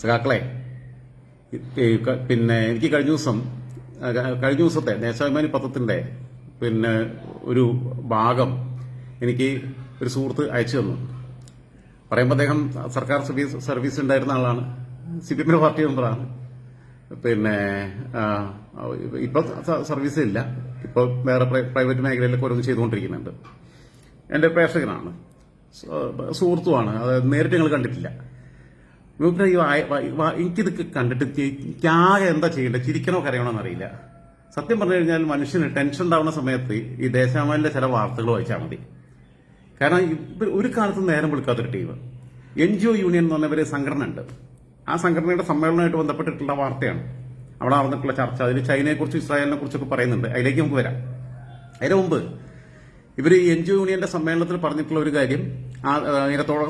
സഖാക്കളെ പിന്നെ എനിക്ക് കഴിഞ്ഞ ദിവസം കഴിഞ്ഞ ദിവസത്തെ ദേശാഭിമാനി പത്രത്തിന്റെ പിന്നെ ഒരു ഭാഗം എനിക്ക് ഒരു സുഹൃത്ത് അയച്ചു തന്നു. പറയുമ്പോൾ അദ്ദേഹം സർക്കാർ സർവീസ് സർവീസ് ഉണ്ടായിരുന്ന ആളാണ്. സി പി എമ്മിന്റെ പാർട്ടി മെമ്പറാണ്. പിന്നെ ഇപ്പൊ സർവീസ് ഇല്ല. ഇപ്പൊ വേറെ പ്രൈവറ്റ് മേഖലയിലൊക്കെ ഓരോന്ന് ചെയ്തുകൊണ്ടിരിക്കുന്നുണ്ട്. എന്റെ പ്രേക്ഷകനാണ്. സുഹൃത്തുമാണ് അത് നേരിട്ട് ഞങ്ങൾ കണ്ടിട്ടില്ല. മൂപ്പര് എനിക്കിത് കണ്ടിട്ട് ആകെ എന്താ ചെയ്യേണ്ടത്? ചിരിക്കണോ കരയണോ എന്നറിയില്ല. സത്യം പറഞ്ഞു കഴിഞ്ഞാൽ മനുഷ്യന് ടെൻഷൻ ഉണ്ടാവുന്ന സമയത്ത് ഈ ദേശാമാലിന്റെ ചില വാർത്തകൾ വായിച്ചാൽ മതി. കാരണം ഒരു കാലത്ത് നേരം വിളിക്കാത്തൊരു team. N G O union എന്ന് പറഞ്ഞ ഒരു സംഘടന ഉണ്ട്. ആ സംഘടനയുടെ സമ്മേളനമായിട്ട് ബന്ധപ്പെട്ടിട്ടുള്ള വാർത്തയാണ്. അവിടെ നടന്നിട്ടുള്ള ചർച്ച. അതിൽ ചൈനയെക്കുറിച്ചും ഇസ്രായേലിനെ കുറിച്ചൊക്കെ പറയുന്നുണ്ട്. അതിലേക്ക് നമുക്ക് വരാം. അതിന് മുമ്പ് ഇവർ എൻ ജി ഒ യൂണിയന്റെ സമ്മേളനത്തിൽ പറഞ്ഞിട്ടുള്ള ഒരു കാര്യം ആ,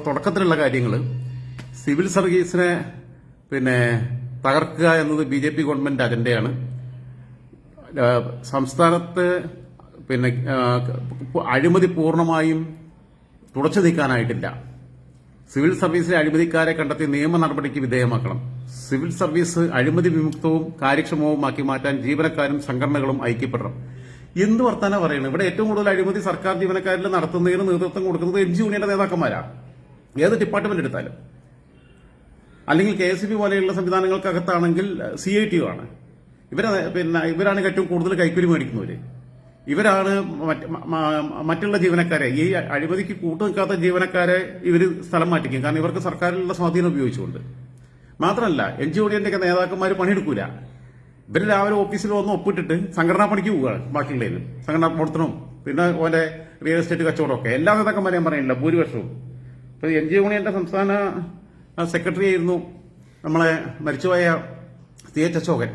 തുടക്കത്തിലുള്ള കാര്യങ്ങൾ സിവിൽ സർവീസിനെ പിന്നെ തകർക്കുക എന്നത് ബി ജെ പി ഗവൺമെന്റ് അജണ്ടയാണ്. സംസ്ഥാനത്ത് പിന്നെ അഴിമതി പൂർണമായും തുടച്ചു നീക്കാനായിട്ടില്ല. സിവിൽ സർവീസിലെ അഴിമതിക്കാരെ കണ്ടെത്തി നിയമ നടപടിക്ക് വിധേയമാക്കണം. സിവിൽ സർവീസ് അഴിമതി വിമുക്തവും കാര്യക്ഷമവുമാക്കി മാറ്റാൻ ജീവനക്കാരും സംഘടനകളും ഐക്യപ്പെടണം. എന്ത് വർത്താനം പറയുന്നത് ഇവിടെ ഏറ്റവും കൂടുതൽ അഴിമതി സർക്കാർ ജീവനക്കാരിൽ നടത്തുന്നതിന് നേതൃത്വം കൊടുക്കുന്നത് എൻ ജി യൂണിയന്റെ നേതാക്കന്മാരാണ് ഏത് ഡിപ്പാർട്ട്മെന്റ് എടുത്താലും. അല്ലെങ്കിൽ കെ എസ് ബി പോലെയുള്ള സംവിധാനങ്ങൾക്കകത്താണെങ്കിൽ സി ഐ ടി ആണ്. ഇവരെ പിന്നെ ഇവരാണ് ഏറ്റവും കൂടുതൽ കൈക്കൂലി മേടിക്കുന്നവര്. ഇവരാണ് മറ്റുള്ള ജീവനക്കാരെ. ഈ അഴിമതിക്ക് കൂട്ടു നിൽക്കാത്ത ജീവനക്കാരെ ഇവർ സ്ഥലം മാറ്റിക്കും. കാരണം ഇവർക്ക് സർക്കാരിലുള്ള സ്വാധീനം ഉപയോഗിച്ചുകൊണ്ട്. മാത്രമല്ല എൻ ജി ഒടിയന്റെയൊക്കെ നേതാക്കന്മാർ പണിയെടുക്കൂല. ഇവർ രാവിലെ ഓഫീസിൽ വന്ന് ഒപ്പിട്ടിട്ട് സംഘടനാ പണിക്ക് പോവുകയാണ് ബാക്കിയുള്ളതിന് സംഘടനാ പ്രവർത്തനവും പിന്നെ ഓന്റെ റിയൽ എസ്റ്റേറ്റ് കച്ചവടമൊക്കെ എല്ലാ നേതാക്കന്മാരെയും പറയുന്നില്ല ഭൂരിപക്ഷവും. ഇപ്പൊ എൻ ജി യൂണിയന്റെ സംസ്ഥാന സെക്രട്ടറി ആയിരുന്നു നമ്മളെ മരിച്ചുപോയ C H Ashokan.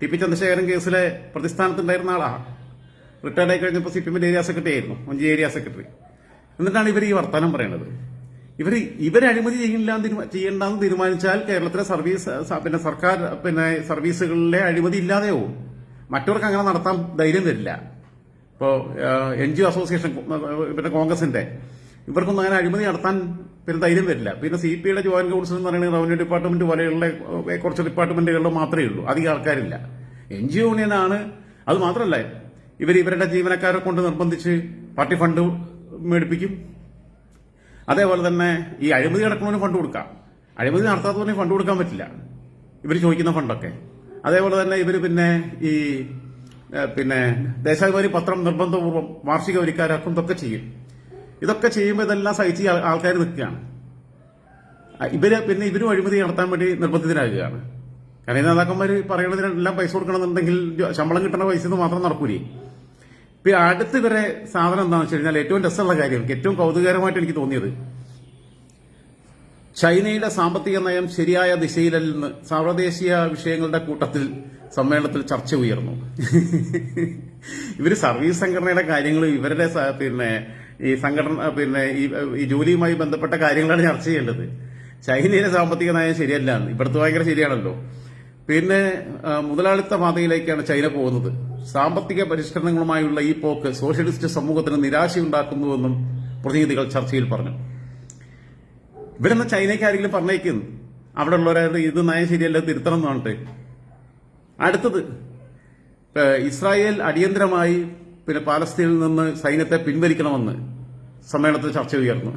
T P Chandrasekharan കേസിലെ പ്രതിസ്ഥാനത്തുണ്ടായിരുന്ന ആളാണ് റിട്ടയർഡ് ആയി കഴിഞ്ഞപ്പോൾ സി പി എമ്മിന്റെ ഏരിയ സെക്രട്ടറി ആയിരുന്നു മഞ്ചി ഏരിയ സെക്രട്ടറി എന്നിട്ടാണ് ഇവർ ഈ വർത്തമാനം പറയുന്നത് ഇവർ ഇവരെ അഴിമതി ചെയ്യില്ല ചെയ്യേണ്ടെന്ന് തീരുമാനിച്ചാൽ കേരളത്തിലെ സർവീസ് പിന്നെ സർക്കാർ പിന്നെ സർവീസുകളിലെ അഴിമതി ഇല്ലാതെയാവും മറ്റവർക്ക് അങ്ങനെ നടത്താൻ ധൈര്യം തരില്ല. ഇപ്പോൾ എൻ ജി ഒ അസോസിയേഷൻ പിന്നെ കോൺഗ്രസിന്റെ. ഇവർക്കൊന്നും അങ്ങനെ അഴിമതി നടത്താൻ പിന്നെ ധൈര്യം വരില്ല. പിന്നെ സി പി ഐയുടെ ജോയിന്റ് കൗൺസിൽ എന്ന് പറയുന്നത് റവന്യൂ ഡിപ്പാർട്ട്മെന്റ് പോലെയുള്ള കുറച്ച് ഡിപ്പാർട്ട്മെന്റുകളിൽ മാത്രമേ ഉള്ളൂ. അധികം ആൾക്കാരില്ല. എൻ ജി ഒ യൂണിയനാണ്. അത് മാത്രമല്ല ഇവർ ഇവരുടെ ജീവനക്കാരെ കൊണ്ട് നിർബന്ധിച്ച് പാർട്ടി ഫണ്ട് മേടിപ്പിക്കും. അതേപോലെ തന്നെ ഈ അഴിമതി നടക്കുന്നവന് ഫണ്ട് കൊടുക്കാം. അഴിമതി നടത്താത്തവന് ഫണ്ട് കൊടുക്കാൻ പറ്റില്ല. ഇവർ ചോദിക്കുന്ന ഫണ്ടൊക്കെ. അതേപോലെ തന്നെ ഇവർ പിന്നെ ഈ പിന്നെ ദേശാഭിമാനി പത്രം നിർബന്ധപൂർവം വാർഷിക വരിക്കാരാക്കും ഇതൊക്കെ ചെയ്യും. ഇതൊക്കെ ചെയ്യുമ്പോൾ ഇതെല്ലാം സഹിച്ച് ആൾക്കാർ നിൽക്കുകയാണ്. ഇവർ പിന്നെ ഇവരും അഴിമതി നടത്താൻ വേണ്ടി നിർബന്ധിതരാകുകയാണ്. കാരണം നേതാക്കന്മാർ പറയുന്നതിനെല്ലാം പൈസ കൊടുക്കണമെന്നുണ്ടെങ്കിൽ ശമ്പളം കിട്ടുന്ന പൈസ മാത്രം നടക്കൂലേ. ഇപ്പൊ അടുത്ത് ഇവരെ സാധനം എന്താണെന്ന് വെച്ച് കഴിഞ്ഞാൽ ഏറ്റവും രസമുള്ള കാര്യം ഏറ്റവും കൗതുകകരമായിട്ട് എനിക്ക് തോന്നിയത്. ചൈനയുടെ സാമ്പത്തിക നയം ശരിയായ ദിശയിലല്ലെന്ന് സർവദേശീയ വിഷയങ്ങളുടെ കൂട്ടത്തിൽ സമ്മേളനത്തിൽ ചർച്ച ഉയർന്നു. ഇവർ സർവീസ് സംഘടനയുടെ കാര്യങ്ങൾ ഇവരുടെ പിന്നെ ഈ സംഘടന പിന്നെ ഈ ജോലിയുമായി ബന്ധപ്പെട്ട കാര്യങ്ങളാണ് ചർച്ച ചെയ്യേണ്ടത്. ചൈനയിലെ സാമ്പത്തിക നയം ശരിയല്ല ഇവിടുത്തെ ഭയങ്കര ശരിയാണല്ലോ. പിന്നെ മുതലാളിത്ത പാതയിലേക്കാണ് ചൈന പോകുന്നത്. സാമ്പത്തിക പരിഷ്കരണങ്ങളുമായുള്ള ഈ പോക്ക് സോഷ്യലിസ്റ്റ് സമൂഹത്തിന് നിരാശയുണ്ടാക്കുന്നുവെന്നും പ്രതിനിധികൾ ചർച്ചയിൽ പറഞ്ഞു. ഇവരെന്നാ ചൈനയ്ക്ക് ആരെങ്കിലും പറഞ്ഞേക്കും അവിടെ ഉള്ളവരായത് ഇത് നയം ശരിയല്ല തിരുത്തണം എന്ന് പറഞ്ഞിട്ട്. അടുത്തത് ഇസ്രായേൽ അടിയന്തരമായി പിന്നെ പാലസ്തീനിൽ നിന്ന് സൈന്യത്തെ പിൻവലിക്കണമെന്ന് സമ്മേളനത്തിൽ ചർച്ച ഉയർന്നു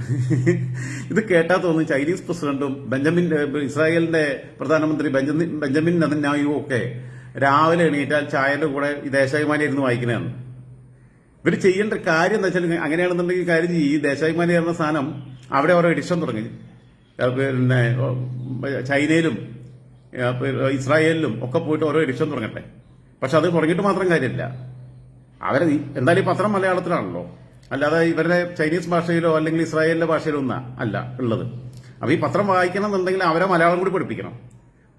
ഇത് കേട്ടാ തോന്നി ചൈനീസ് പ്രസിഡന്റും ബെഞ്ചമിൻ ഇസ്രായേലിന്റെ പ്രധാനമന്ത്രി ബെഞ്ചമിൻ ബെഞ്ചമിൻ ഒക്കെ രാവിലെ എണീറ്റാൽ ചായന്റെ കൂടെ ഈ ദേശാഭിമാനി ഇരുന്ന് വായിക്കുന്നതാണ് ഇവർ ചെയ്യേണ്ട കാര്യം എന്താ വെച്ചാൽ അങ്ങനെയാണെന്നുണ്ടെങ്കിൽ കാര്യം ഈ ദേശാഭിമാനി എന്ന സാധനം അവിടെ ഓരോ എഡിഷൻ തുടങ്ങി. പിന്നെ ചൈനയിലും ഇസ്രായേലിലും ഒക്കെ പോയിട്ട് ഓരോ എഡിഷൻ തുടങ്ങട്ടെ. പക്ഷെ അത് തുടങ്ങിയിട്ട് മാത്രം കാര്യമില്ല. അവരെ ഈ- എന്തായാലും ഈ പത്രം മലയാളത്തിലാണല്ലോ. അല്ലാതെ ഇവരുടെ ചൈനീസ് ഭാഷയിലോ അല്ലെങ്കിൽ ഇസ്രായേലിന്റെ ഭാഷയിലോ ഒന്നാ അല്ല ഉള്ളത്. അപ്പൊ ഈ പത്രം വായിക്കണം എന്നുണ്ടെങ്കിൽ അവരെ മലയാളം കൂടി പഠിപ്പിക്കണം.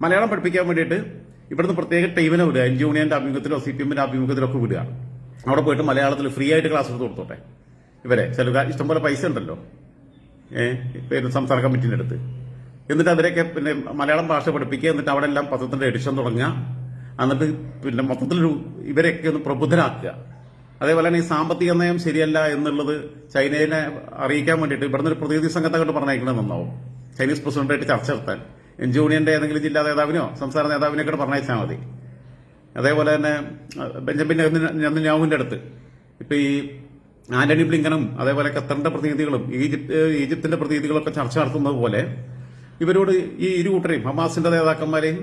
മലയാളം പഠിപ്പിക്കാൻ വേണ്ടിയിട്ട് ഇവിടുന്ന് പ്രത്യേക ടീമിനെ വിടുക. എൻ ജി ആഭിമുഖ്യത്തിലോ സി പി എമ്മിന്റെ ആഭിമുഖ്യത്തിലോ ഒക്കെ വിടുക. അവിടെ പോയിട്ട് മലയാളത്തിൽ ഫ്രീ ആയിട്ട് ക്ലാസ് എടുത്ത് കൊടുത്തോട്ടെ. ഇവരെ ചില ഇഷ്ടംപോലെ പൈസ ഉണ്ടല്ലോ. ഏഹ് സംസ്ഥാന കമ്മിറ്റിന്റെ അടുത്ത്. എന്നിട്ട് അവരെയൊക്കെ പിന്നെ മലയാളം ഭാഷ പഠിപ്പിക്കുക. എന്നിട്ട് അവിടെ എല്ലാം പത്രത്തിന്റെ എഡിഷൻ തുടങ്ങുക. എന്നിട്ട് പിന്നെ മൊത്തത്തിലൊരു ഇവരെയൊക്കെ ഒന്ന് പ്രബുദ്ധരാക്കുക. അതേപോലെ തന്നെ ഈ സാമ്പത്തിക നയം ശരിയല്ല എന്നുള്ളത് ചൈനയെ അറിയിക്കാൻ വേണ്ടിയിട്ട് ഇവിടുന്ന് ഒരു പ്രതിനിധി സംഘത്തെ കൊണ്ട് പറഞ്ഞേക്കണത് നന്നാവും. ചൈനീസ് പ്രസിഡന്റായിട്ട് ചർച്ച നടത്താൻ. എൻ ജി യൂണിയന്റെ ഏതെങ്കിലും ജില്ലാ നേതാവിനോ സംസ്ഥാന നേതാവിനെ കൂടെ പറഞ്ഞയച്ചാൽ മതി. അതേപോലെ തന്നെ ബെഞ്ചമിൻ നെതന്യാഹുവിന്റെ അടുത്ത്. ഇപ്പൊ ഈ ആന്റണി ബ്ലിങ്കനും അതേപോലെ ഖത്തറിന്റെ പ്രതിനിധികളും ഈജിപ്ത് ഈജിപ്തിന്റെ പ്രതിനിധികളൊക്കെ ചർച്ച നടത്തുന്നത് പോലെ ഇവരോട് ഈ ഇരു കൂട്ടരെയും ഹമാസിന്റെ നേതാക്കന്മാരെയും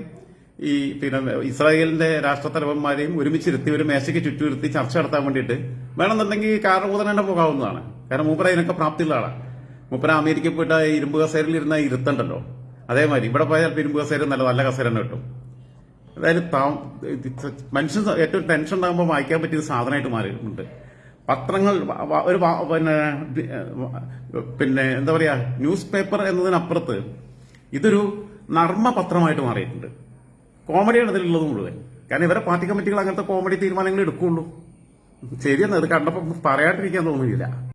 ഈ പിന്നെ ഇസ്രായേലിന്റെ രാഷ്ട്രത്തലവന്മാരെയും ഒരുമിച്ചിരുത്തി ഒരു മേശയ്ക്ക് ചുറ്റുമിരുത്തി ചർച്ച നടത്താൻ വേണ്ടിയിട്ട് വേണമെന്നുണ്ടെങ്കിൽ കാരണബോധന തന്നെ പോകാവുന്നതാണ്. കാരണം മൂപ്പര അതിനൊക്കെ പ്രാപ്തിയുള്ള ആളാണ് മൂപ്പര അമേരിക്കയിൽ പോയിട്ട് ഇരുമ്പ് കസേരയിൽ ഇരുന്ന ഇരുത്തണ്ടല്ലോ. അതേമാതിരി. ഇവിടെ പോയാൽ ഇരുമ്പ് കസേര നല്ല നല്ല കസേര തന്നെ കിട്ടും. അതായത് മനുഷ്യൻ ഏറ്റവും ടെൻഷൻ ഉണ്ടാകുമ്പോൾ വായിക്കാൻ പറ്റിയ സാധനമായിട്ട് മാറിയിട്ടുണ്ട്. പത്രങ്ങൾ ഒരു പിന്നെ പിന്നെ എന്താ പറയാ? ന്യൂസ് പേപ്പർ എന്നതിനപ്പുറത്ത് ഇതൊരു നർമ്മ പത്രമായിട്ട് മാറിയിട്ടുണ്ട്. കോമഡിയാണ് ഇതിലുള്ളത് മുഴുവൻ. കാരണം ഇവരെ പാർട്ടി കമ്മിറ്റികൾ അങ്ങനത്തെ കോമഡി തീരുമാനങ്ങൾ എടുക്കുള്ളൂ. ശരിയെന്ന് അത് കണ്ടപ്പോൾ പറയാണ്ടിരിക്കാൻ തോന്നുന്നില്ല